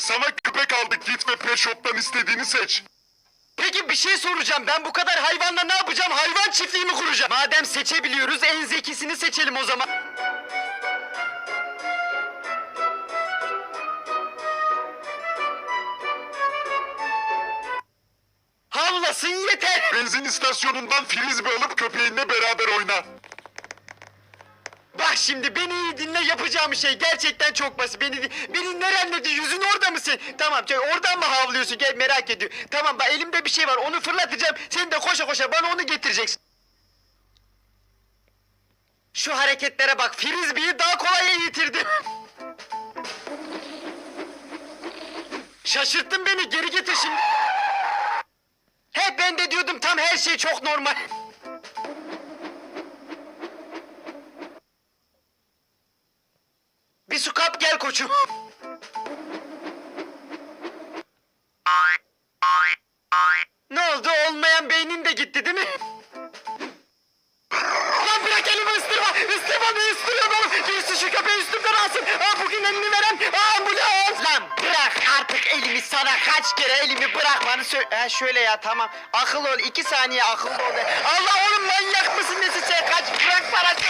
Sana köpek aldık git ve pet shop'tan istediğini seç. Peki bir şey soracağım. Ben bu kadar hayvanla ne yapacağım? Hayvan çiftliği mi kuracağım? Madem seçebiliyoruz en zekisini seçelim o zaman. Havlasın yeter. Benzin istasyonundan frisbee alıp köpeğinle beraber oyna. Bak şimdi beni iyi dinle yapacağım şey gerçekten çok basit. Beni beni orada mısın? Tamam şey, oradan mı havlıyorsun gel merak ediyorum. Tamam bak elimde bir şey var onu fırlatacağım. Sen de koşa koşa bana onu getireceksin. Şu hareketlere bak frisbee'yi daha kolay yitirdim. Şaşırttın beni geri getir şimdi. He ben de diyordum tam her şey çok normal. Bir su kap gel koçum. Gitti değil mi? Lan bırak elimi ısırma! Isırma beni ısırıyor bana! Birisi şu köpeği üstümden alsın! Aa bugün elini veren ambulans! Lan bırak artık elimi sana kaç kere elimi bırakmanı söyle... Şöyle ya tamam. Akıl ol iki saniye akıllı ol. Allah oğlum manyak